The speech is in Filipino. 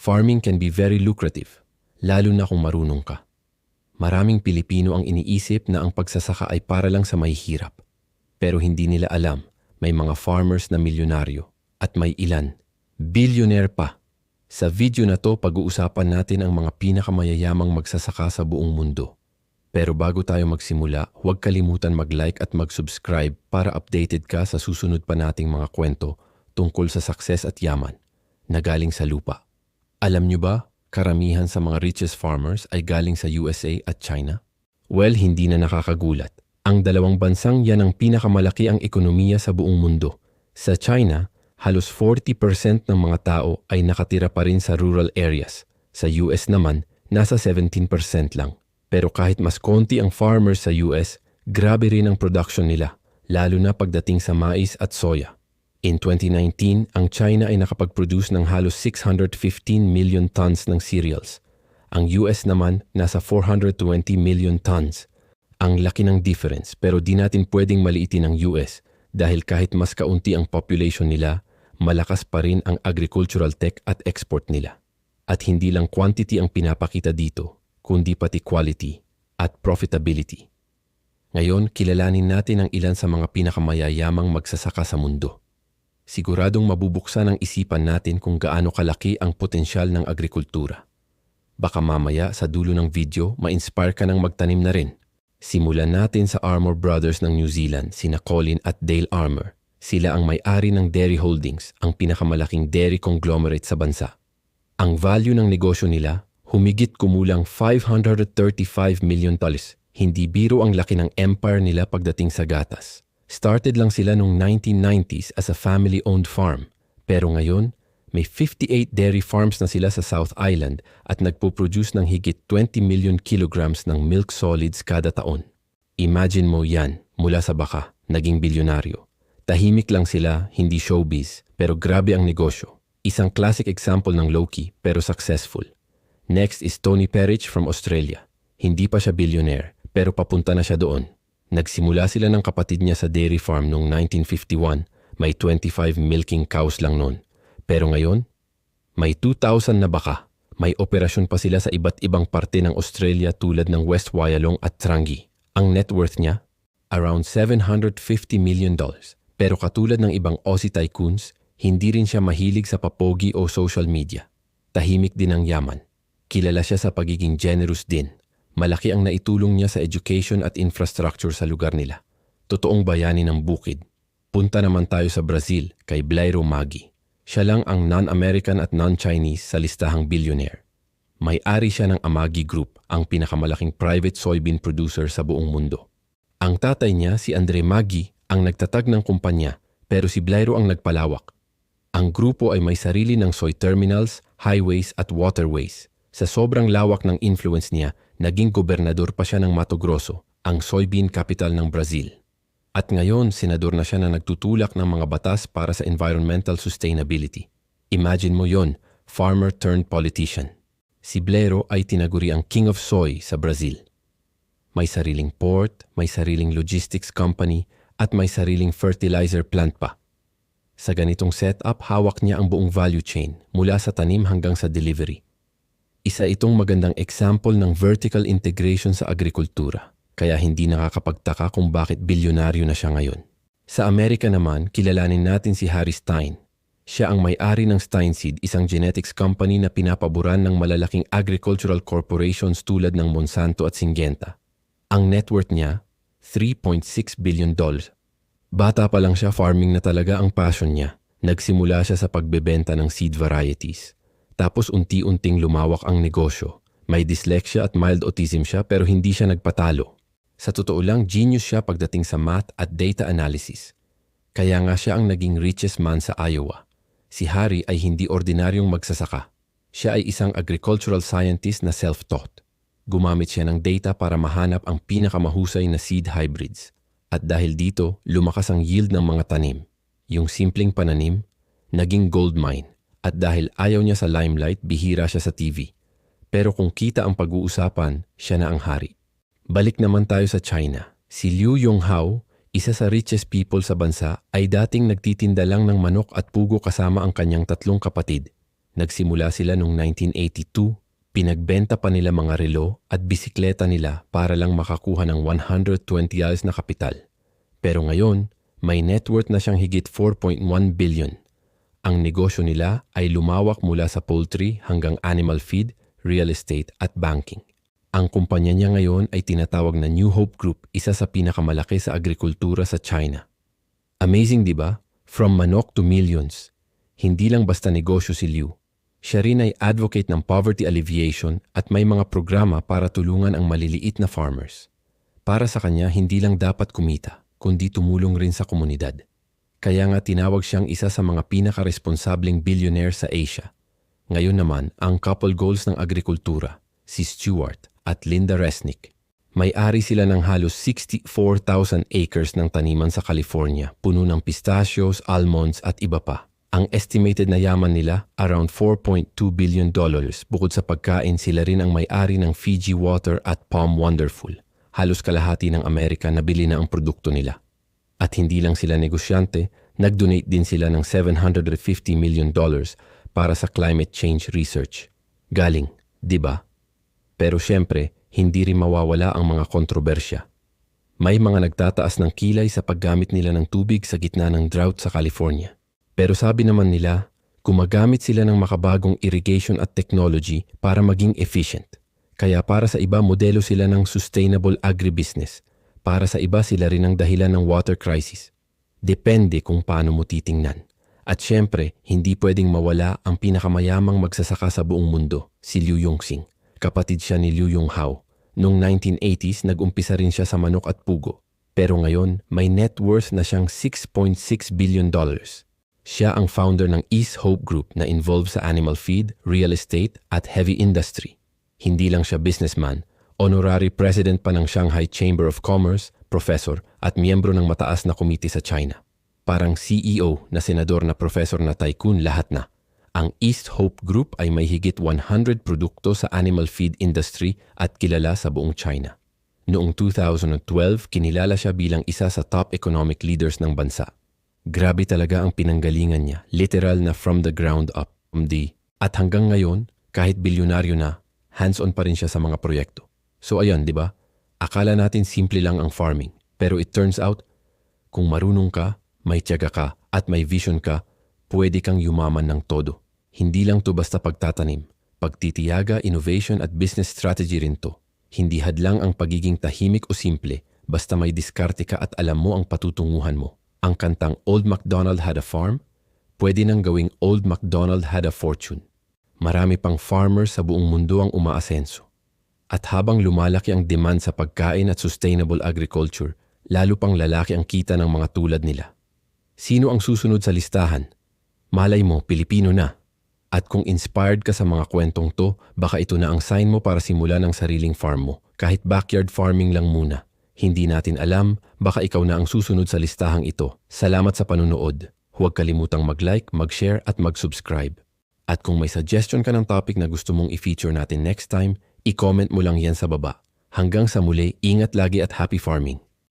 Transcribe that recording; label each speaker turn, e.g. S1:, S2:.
S1: Farming can be very lucrative, lalo na kung marunong ka. Maraming Pilipino ang iniisip na ang pagsasaka ay para lang sa mahihirap. Pero hindi nila alam, may mga farmers na milyonaryo at may ilan, billionaire pa. Sa video na to, pag-uusapan natin ang mga pinakamayayamang magsasaka sa buong mundo. Pero bago tayo magsimula, huwag kalimutan mag-like at mag-subscribe para updated ka sa susunod pa nating mga kwento tungkol sa success at yaman na galing sa lupa. Alam nyo ba, karamihan sa mga richest farmers ay galing sa USA at China? Well, hindi na nakakagulat. Ang dalawang bansang yan ang pinakamalaki ang ekonomiya sa buong mundo. Sa China, halos 40% ng mga tao ay nakatira pa rin sa rural areas. Sa US naman, nasa 17% lang. Pero kahit mas konti ang farmers sa US, grabe rin ang production nila, lalo na pagdating sa mais at soya. In 2019, ang China ay nakapag-produce ng halos 615 million tons ng cereals. Ang US naman nasa 420 million tons. Ang laki ng difference pero di natin pwedeng maliitin ang US dahil kahit mas kaunti ang population nila, malakas pa rin ang agricultural tech at export nila. At hindi lang quantity ang pinapakita dito, kundi pati quality at profitability. Ngayon, kilalanin natin ang ilan sa mga pinakamayayamang magsasaka sa mundo siguradong mabubuksan ang isipan natin kung gaano kalaki ang potensyal ng agrikultura. Baka mamaya sa dulo ng video, ma-inspire ka ng magtanim na rin. Simulan natin sa Armour Brothers ng New Zealand, sina Colin at Dale Armour. Sila ang may-ari ng Dairy Holdings, ang pinakamalaking dairy conglomerate sa bansa. Ang value ng negosyo nila, humigit kumulang 535 million dollars. Hindi biro ang laki ng empire nila pagdating sa gatas. Started lang sila noong 1990s as a family-owned farm. Pero ngayon, may 58 dairy farms na sila sa South Island at nagpo-produce ng higit 20 million kilograms ng milk solids kada taon. Imagine mo yan, mula sa baka, naging bilyonaryo. Tahimik lang sila, hindi showbiz, pero grabe ang negosyo. Isang classic example ng low-key pero successful. Next is Tony Perich from Australia. Hindi pa siya billionaire, pero papunta na siya doon. Nagsimula sila ng kapatid niya sa dairy farm noong 1951. May 25 milking cows lang noon. Pero ngayon, may 2,000 na baka. May operasyon pa sila sa iba't ibang parte ng Australia tulad ng West Wyalong at Trangi. Ang net worth niya, around 750 million dollars. Pero katulad ng ibang Aussie tycoons, hindi rin siya mahilig sa papogi o social media. Tahimik din ang yaman. Kilala siya sa pagiging generous din. Malaki ang naitulong niya sa education at infrastructure sa lugar nila. Totoong bayani ng bukid. Punta naman tayo sa Brazil kay Blairo Maggi. Siya lang ang non-American at non-Chinese sa listahang billionaire. May-ari siya ng Amagi Group, ang pinakamalaking private soybean producer sa buong mundo. Ang tatay niya, si Andre Maggi, ang nagtatag ng kumpanya, pero si Blairo ang nagpalawak. Ang grupo ay may sarili ng soy terminals, highways at waterways. Sa sobrang lawak ng influence niya, naging gobernador pa siya ng Mato Grosso, ang soybean capital ng Brazil. At ngayon, senador na siya na nagtutulak ng mga batas para sa environmental sustainability. Imagine mo yon, farmer turned politician. Si Blero ay tinaguri ang King of Soy sa Brazil. May sariling port, may sariling logistics company, at may sariling fertilizer plant pa. Sa ganitong setup, hawak niya ang buong value chain mula sa tanim hanggang sa delivery. Isa itong magandang example ng vertical integration sa agrikultura, kaya hindi nakakapagtaka kung bakit bilyonaryo na siya ngayon. Sa Amerika naman, kilalanin natin si Harry Stein. Siya ang may-ari ng Steinseed, isang genetics company na pinapaboran ng malalaking agricultural corporations tulad ng Monsanto at Syngenta. Ang net worth niya, 3.6 billion dollars. Bata pa lang siya, farming na talaga ang passion niya. Nagsimula siya sa pagbebenta ng seed varieties. Tapos unti-unting lumawak ang negosyo. May dyslexia at mild autism siya pero hindi siya nagpatalo. Sa totoo lang, genius siya pagdating sa math at data analysis. Kaya nga siya ang naging richest man sa Iowa. Si Harry ay hindi ordinaryong magsasaka. Siya ay isang agricultural scientist na self-taught. Gumamit siya ng data para mahanap ang pinakamahusay na seed hybrids. At dahil dito, lumakas ang yield ng mga tanim. Yung simpleng pananim, naging gold mine. At dahil ayaw niya sa limelight, bihira siya sa TV. Pero kung kita ang pag-uusapan, siya na ang hari. Balik naman tayo sa China. Si Liu Yonghao, isa sa richest people sa bansa, ay dating nagtitinda lang ng manok at pugo kasama ang kanyang tatlong kapatid. Nagsimula sila noong 1982, pinagbenta pa nila mga relo at bisikleta nila para lang makakuha ng 120 years na kapital. Pero ngayon, may net worth na siyang higit 4.1 billion. Ang negosyo nila ay lumawak mula sa poultry hanggang animal feed, real estate at banking. Ang kumpanya niya ngayon ay tinatawag na New Hope Group, isa sa pinakamalaki sa agrikultura sa China. Amazing, di ba? From manok to millions. Hindi lang basta negosyo si Liu. Siya rin ay advocate ng poverty alleviation at may mga programa para tulungan ang maliliit na farmers. Para sa kanya, hindi lang dapat kumita, kundi tumulong rin sa komunidad. Kaya nga tinawag siyang isa sa mga pinaka-responsableng billionaire sa Asia. Ngayon naman, ang couple goals ng agrikultura, si Stuart at Linda Resnick. May-ari sila ng halos 64,000 acres ng taniman sa California, puno ng pistachios, almonds at iba pa. Ang estimated na yaman nila, around 4.2 billion dollars. Bukod sa pagkain, sila rin ang may-ari ng Fiji Water at Palm Wonderful. Halos kalahati ng Amerika nabili na ang produkto nila. At hindi lang sila negosyante, nag-donate din sila ng 750 million dollars para sa climate change research. Galing, di ba? Pero syempre, hindi rin mawawala ang mga kontrobersya. May mga nagtataas ng kilay sa paggamit nila ng tubig sa gitna ng drought sa California. Pero sabi naman nila, gumagamit sila ng makabagong irrigation at technology para maging efficient. Kaya para sa iba, modelo sila ng sustainable agribusiness. Para sa iba, sila rin ang dahilan ng water crisis. Depende kung paano mo titingnan. At syempre, hindi pwedeng mawala ang pinakamayamang magsasaka sa buong mundo, si Liu Yongxing. Kapatid siya ni Liu Yonghao. Noong 1980s, nag-umpisa rin siya sa manok at pugo. Pero ngayon, may net worth na siyang 6.6 billion dollars. Siya ang founder ng East Hope Group na involved sa animal feed, real estate at heavy industry. Hindi lang siya businessman, honorary president pa ng Shanghai Chamber of Commerce, professor at miyembro ng mataas na komite sa China. Parang CEO na senador na professor na tycoon lahat na. Ang East Hope Group ay may higit 100 produkto sa animal feed industry at kilala sa buong China. Noong 2012, kinilala siya bilang isa sa top economic leaders ng bansa. Grabe talaga ang pinanggalingan niya, literal na from the ground up. MD. At hanggang ngayon, kahit bilyonaryo na, hands-on pa rin siya sa mga proyekto. So ayan, di ba? Akala natin simple lang ang farming. Pero it turns out, kung marunong ka, may tiyaga ka, at may vision ka, pwede kang yumaman ng todo. Hindi lang to basta pagtatanim. Pagtitiyaga, innovation at business strategy rin to. Hindi hadlang ang pagiging tahimik o simple, basta may diskarte ka at alam mo ang patutunguhan mo. Ang kantang Old MacDonald Had a Farm, pwede nang gawing Old MacDonald Had a Fortune. Marami pang farmers sa buong mundo ang umaasenso. At habang lumalaki ang demand sa pagkain at sustainable agriculture, lalo pang lalaki ang kita ng mga tulad nila. Sino ang susunod sa listahan? Malay mo, Pilipino na. At kung inspired ka sa mga kwentong to, baka ito na ang sign mo para simulan ang sariling farm mo. Kahit backyard farming lang muna. Hindi natin alam, baka ikaw na ang susunod sa listahang ito. Salamat sa panunood. Huwag kalimutang mag-like, mag-share at mag-subscribe. At kung may suggestion ka ng topic na gusto mong i-feature natin next time, i-comment mo lang yan sa baba. Hanggang sa muli, ingat lagi at happy farming!